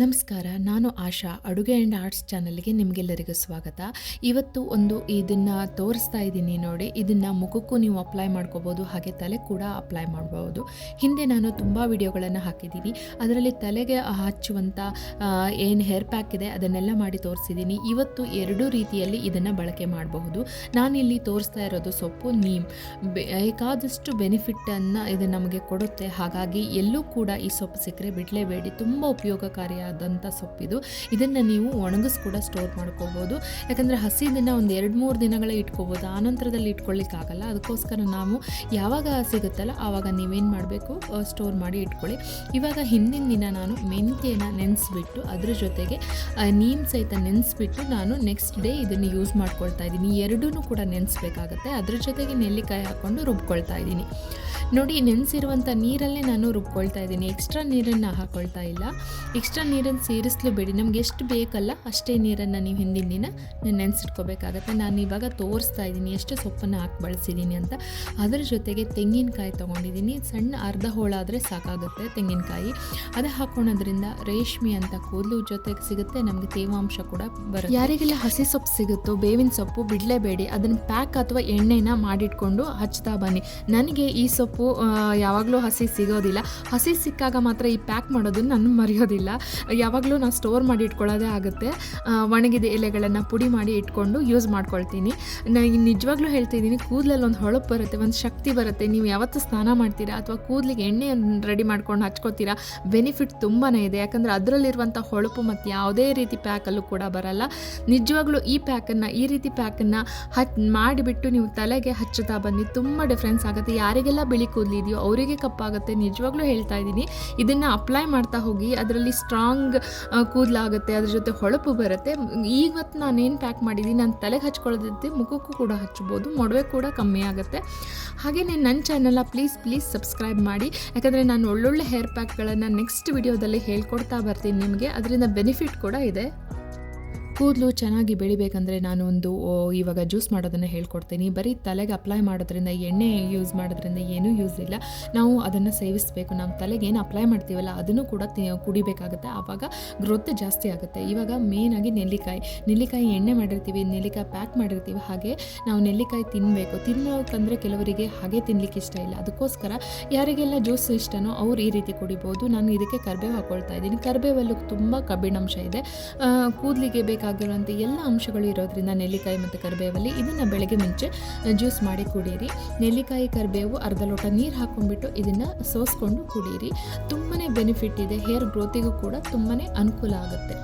ನಮಸ್ಕಾರ, ನಾನು ಆಶಾ, ಅಡುಗೆ ಆ್ಯಂಡ್ ಆರ್ಟ್ಸ್ ಚಾನಲ್ಗೆ ನಿಮಗೆಲ್ಲರಿಗೂ ಸ್ವಾಗತ. ಇವತ್ತು ಒಂದು ಇದನ್ನು ತೋರಿಸ್ತಾ ಇದ್ದೀನಿ ನೋಡಿ, ಇದನ್ನು ಮುಖಕ್ಕೂ ನೀವು ಅಪ್ಲೈ ಮಾಡ್ಕೋಬೋದು, ಹಾಗೆ ತಲೆ ಕೂಡ ಅಪ್ಲೈ ಮಾಡ್ಬೋದು. ಹಿಂದೆ ನಾನು ತುಂಬ ವಿಡಿಯೋಗಳನ್ನು ಹಾಕಿದ್ದೀನಿ. ಅದರಲ್ಲಿ ತಲೆಗೆ ಹಚ್ಚುವಂಥ ಏನು ಹೇರ್ ಪ್ಯಾಕ್ ಇದೆ ಅದನ್ನೆಲ್ಲ ಮಾಡಿ ತೋರಿಸಿದ್ದೀನಿ. ಇವತ್ತು ಎರಡೂ ರೀತಿಯಲ್ಲಿ ಇದನ್ನು ಬಳಕೆ ಮಾಡಬಹುದು. ನಾನಿಲ್ಲಿ ತೋರಿಸ್ತಾ ಇರೋದು ಸೊಪ್ಪು, ನೀಮ್. ಬೇಕಾದಷ್ಟು ಬೆನಿಫಿಟ್ಟನ್ನು ಇದು ನಮಗೆ ಕೊಡುತ್ತೆ. ಹಾಗಾಗಿ ಎಲ್ಲೂ ಕೂಡ ಈ ಸೊಪ್ಪು ಸಿಕ್ಕರೆ ಬಿಡಲೇಬೇಡಿ. ತುಂಬ ಉಪಯೋಗಕಾರಿಯಾದಂಥ ಸೊಪ್ಪಿದು. ಇದನ್ನು ನೀವು ಒಣಗಿಸ್ ಕೂಡ ಸ್ಟೋರ್ ಮಾಡ್ಕೋಬೋದು. ಯಾಕಂದರೆ ಹಸಿದನ್ನು ಒಂದು ಎರಡು ಮೂರು ದಿನಗಳೇ ಇಟ್ಕೋಬೋದು. ಆನಂತರದಲ್ಲಿ ಇಟ್ಕೊಳ್ಳಿಕ್ಕಾಗಲ್ಲ ಅದಕ್ಕೋಸ್ಕರ ನಾವು ಯಾವಾಗ ಸಿಗುತ್ತಲ್ಲ ಆವಾಗ ನೀವೇನು ಮಾಡಬೇಕು? ಸ್ಟೋರ್ ಮಾಡಿ ಇಟ್ಕೊಳ್ಳಿ. ಇವಾಗ ಹಿಂದಿನ ದಿನ ನಾನು ಮೆಂತ್ಯನ ನೆನೆಸ್ಬಿಟ್ಟು ಅದ್ರ ಜೊತೆಗೆ ನೀಮ್ ಸಹಿತ ನೆನೆಸ್ಬಿಟ್ಟು ನಾನು ನೆಕ್ಸ್ಟ್ ಡೇ ಇದನ್ನು ಯೂಸ್ ಮಾಡ್ಕೊಳ್ತಾ ಇದ್ದೀನಿ. ಎರಡೂ ಕೂಡ ನೆನೆಸ್ಬೇಕಾಗತ್ತೆ. ಅದ್ರ ಜೊತೆಗೆ ನೆಲ್ಲಿಕಾಯಿ ಹಾಕ್ಕೊಂಡು ರುಬ್ಕೊಳ್ತಾ ಇದ್ದೀನಿ. ನೋಡಿ ನೆನೆಸಿರುವಂಥ ನೀರಲ್ಲೇ ನಾನು ರುಬ್ಕೊಳ್ತಾ ಇದ್ದೀನಿ. ಎಕ್ಸ್ಟ್ರಾ ನೀರನ್ನು ಹಾಕ್ಕೊಳ್ತಾ ಇಲ್ಲ. ಎಕ್ಸ್ಟ್ರಾ ನೀರನ್ನು ಸೇರಿಸಲೇಬೇಡಿ ನಮ್ಗೆ ಎಷ್ಟು ಬೇಕಲ್ಲ ಅಷ್ಟೇ ನೀರನ್ನು ನೀವು ಹಿಂದಿನ ದಿನ ನೆನೆಸಿಟ್ಕೋಬೇಕಾಗತ್ತೆ. ನಾನು ಇವಾಗ ತೋರಿಸ್ತಾ ಇದ್ದೀನಿ, ಎಷ್ಟು ಸೊಪ್ಪನ್ನು ಹಾಕಿ ಬಳಸಿದ್ದೀನಿ ಅಂತ. ಅದರ ಜೊತೆಗೆ ತೆಂಗಿನಕಾಯಿ ತೊಗೊಂಡಿದ್ದೀನಿ ಸಣ್ಣ ಅರ್ಧ ಹೋಳಾದರೆ ಸಾಕಾಗುತ್ತೆ ತೆಂಗಿನಕಾಯಿ. ಅದು ಹಾಕೋಣದ್ರಿಂದ ರೇಷ್ಮೆ ಅಂತ ಕೂದಲು ಜೊತೆಗೆ ಸಿಗುತ್ತೆ, ನಮಗೆ ತೇವಾಂಶ ಕೂಡ ಬರುತ್ತೆ. ಯಾರಿಗೆಲ್ಲ ಹಸಿ ಸೊಪ್ಪು ಸಿಗುತ್ತೋ, ಬೇವಿನ ಸೊಪ್ಪು, ಬಿಡಲೇಬೇಡಿ, ಅದನ್ನು ಪ್ಯಾಕ್ ಅಥವಾ ಎಣ್ಣೆನ ಮಾಡಿಟ್ಕೊಂಡು ಹಚ್ತಾ ಬನ್ನಿ. ನನಗೆ ಈ ಸೊಪ್ಪು ಆ, ಯಾವಾಗಲೂ ಹಸಿ ಸಿಗೋದಿಲ್ಲ. ಹಸಿ ಸಿಕ್ಕಾಗ ಮಾತ್ರ ಈ ಪ್ಯಾಕ್ ಮಾಡೋದನ್ನು ನಾನು ಮರೆಯೋದಿಲ್ಲ. ಯಾವಾಗಲೂ ನಾನು ಸ್ಟೋರ್ ಮಾಡಿ ಇಟ್ಕೊಳ್ಳೋದೇ ಆಗುತ್ತೆ. ಒಣಗಿದ ಎಲೆಗಳನ್ನು ಪುಡಿ ಮಾಡಿ ಇಟ್ಕೊಂಡು ಯೂಸ್ ಮಾಡ್ಕೊಳ್ತೀನಿ. ನಾನು ನಿಜವಾಗ್ಲೂ ಹೇಳ್ತಿದ್ದೀನಿ ಕೂದಲಲ್ಲಿ ಒಂದು ಹೊಳಪು ಬರುತ್ತೆ ಒಂದು ಶಕ್ತಿ ಬರುತ್ತೆ. ನೀವು ಯಾವತ್ತು ಸ್ನಾನ ಮಾಡ್ತೀರಾ ಅಥವಾ ಕೂದಲಿಗೆ ಎಣ್ಣೆ ರೆಡಿ ಮಾಡ್ಕೊಂಡು ಹಚ್ಕೋತೀರಾ ಬೆನಿಫಿಟ್ ತುಂಬಾ ಇದೆ. ಯಾಕಂದರೆ ಅದರಲ್ಲಿರುವಂಥ ಹೊಳಪು ಮತ್ತು ಯಾವುದೇ ರೀತಿ ಪ್ಯಾಕಲ್ಲೂ ಕೂಡ ಬರಲ್ಲ. ನಿಜವಾಗ್ಲೂ ಈ ಪ್ಯಾಕನ್ನು ಈ ರೀತಿ ಪ್ಯಾಕನ್ನು ಹಚ್ ಮಾಡಿಬಿಟ್ಟು ನೀವು ತಲೆಗೆ ಹಚ್ಚುತ್ತಾ ಬನ್ನಿ ತುಂಬ ಡಿಫ್ರೆನ್ಸ್ ಆಗುತ್ತೆ. ಯಾರಿಗೆಲ್ಲ ಬಿಳಿ ಕೂದಲಿದೆಯೋ ಅವರಿಗೆ ಕಪ್ಪಾಗುತ್ತೆ. ನಿಜವಾಗ್ಲೂ ಹೇಳ್ತಾ ಇದ್ದೀನಿ, ಇದನ್ನು ಅಪ್ಲೈ ಮಾಡ್ತಾ ಹೋಗಿ, ಅದರಲ್ಲಿ ಸ್ಟ್ರಾಂಗ್ ಕೂದಲಾಗುತ್ತೆ, ಅದ್ರ ಜೊತೆ ಹೊಳಪು ಬರುತ್ತೆ. ಈವತ್ತು ನಾನೇನು ಪ್ಯಾಕ್ ಮಾಡಿದ್ದೀನಿ, ನಾನು ತಲೆಗೆ ಹಚ್ಕೊಳ್ಳೋದಿದ್ದೆ, ಮುಖಕ್ಕೂ ಕೂಡ ಹಚ್ಬೋದು, ಮೊಡವೆ ಕೂಡ ಕಮ್ಮಿ ಆಗುತ್ತೆ. ಹಾಗೆಯೇ ನನ್ನ ಚಾನಲ್ನ ಪ್ಲೀಸ್ ಪ್ಲೀಸ್ ಸಬ್ಸ್ಕ್ರೈಬ್ ಮಾಡಿ. ಯಾಕಂದರೆ ನಾನು ಒಳ್ಳೊಳ್ಳೆ ಹೇರ್ ಪ್ಯಾಕ್ಗಳನ್ನು ನೆಕ್ಸ್ಟ್ ವಿಡಿಯೋದಲ್ಲಿ ಹೇಳ್ಕೊಡ್ತಾ ಬರ್ತೀನಿ ನಿಮಗೆ. ಅದರಿಂದ ಬೆನಿಫಿಟ್ ಕೂಡ ಇದೆ. ಕೂದಲು ಚೆನ್ನಾಗಿ ಬೆಳಿಬೇಕಂದ್ರೆ ನಾನು ಒಂದು ಇವಾಗ ಜ್ಯೂಸ್ ಮಾಡೋದನ್ನು ಹೇಳ್ಕೊಡ್ತೀನಿ. ಬರೀ ತಲೆಗೆ ಅಪ್ಲೈ ಮಾಡೋದ್ರಿಂದ, ಎಣ್ಣೆ ಯೂಸ್ ಮಾಡೋದ್ರಿಂದ ಏನೂ ಯೂಸ್ ಇಲ್ಲ. ನಾವು ಅದನ್ನು ಸೇವಿಸಬೇಕು. ನಮ್ಮ ತಲೆಗೆ ಏನು ಅಪ್ಲೈ ಮಾಡ್ತೀವಲ್ಲ, ಅದನ್ನು ಕೂಡ ಕುಡಿಬೇಕಾಗುತ್ತೆ. ಆವಾಗ ಗ್ರೋತ್ ಜಾಸ್ತಿ ಆಗುತ್ತೆ. ಇವಾಗ ಮೇಯ್ನಾಗಿ ನೆಲ್ಲಿಕಾಯಿ. ನೆಲ್ಲಿಕಾಯಿ ಎಣ್ಣೆ ಮಾಡಿರ್ತೀವಿ, ನೆಲ್ಲಿಕಾಯಿ ಪ್ಯಾಕ್ ಮಾಡಿರ್ತೀವಿ. ಹಾಗೆ ನಾವು ನೆಲ್ಲಿಕಾಯಿ ತಿನ್ನಬೇಕು ತಿನ್ನೋಕ್ಕಂದರೆ ಕೆಲವರಿಗೆ ಹಾಗೆ ತಿನ್ನಲಿಕ್ಕೆ ಇಷ್ಟ ಇಲ್ಲ. ಅದಕ್ಕೋಸ್ಕರ ಯಾರಿಗೆಲ್ಲ ಜ್ಯೂಸ್ ಇಷ್ಟನೋ ಅವ್ರು ಈ ರೀತಿ ಕುಡಿಬೋದು. ನಾನು ಇದಕ್ಕೆ ಕರ್ಬೇವು ಹಾಕ್ಕೊಳ್ತಾ ಇದ್ದೀನಿ. ಕರ್ಬೇವಲ್ಲೂ ತುಂಬ ಕಬ್ಬಿಣಾಂಶ ಇದೆ. ಕೂದಲಿಗೆ ಕೂದಲಿಗೆ ಬೇಕಾಗಿರುವಂಥ ಎಲ್ಲ ಅಂಶಗಳು ಇರೋದ್ರಿಂದ ನೆಲ್ಲಿಕಾಯಿ ಮತ್ತು ಕರಿಬೇವಲ್ಲಿ ಇದನ್ನು ಬೆಳಗ್ಗೆ ಮುಂಚೆ ಜ್ಯೂಸ್ ಮಾಡಿ ಕುಡಿಯಿರಿ ನೆಲ್ಲಿಕಾಯಿ, ಕರಿಬೇವು, ಅರ್ಧ ಲೋಟ ನೀರು ಹಾಕೊಂಡ್ಬಿಟ್ಟು ಇದನ್ನು ಸೋಸ್ಕೊಂಡು ಕುಡಿಯಿರಿ ತುಂಬಾ ಬೆನಿಫಿಟ್ ಇದೆ, ಹೇರ್ ಗ್ರೋತಿಗೂ ಕೂಡ ತುಂಬಾ ಅನುಕೂಲ ಆಗುತ್ತೆ.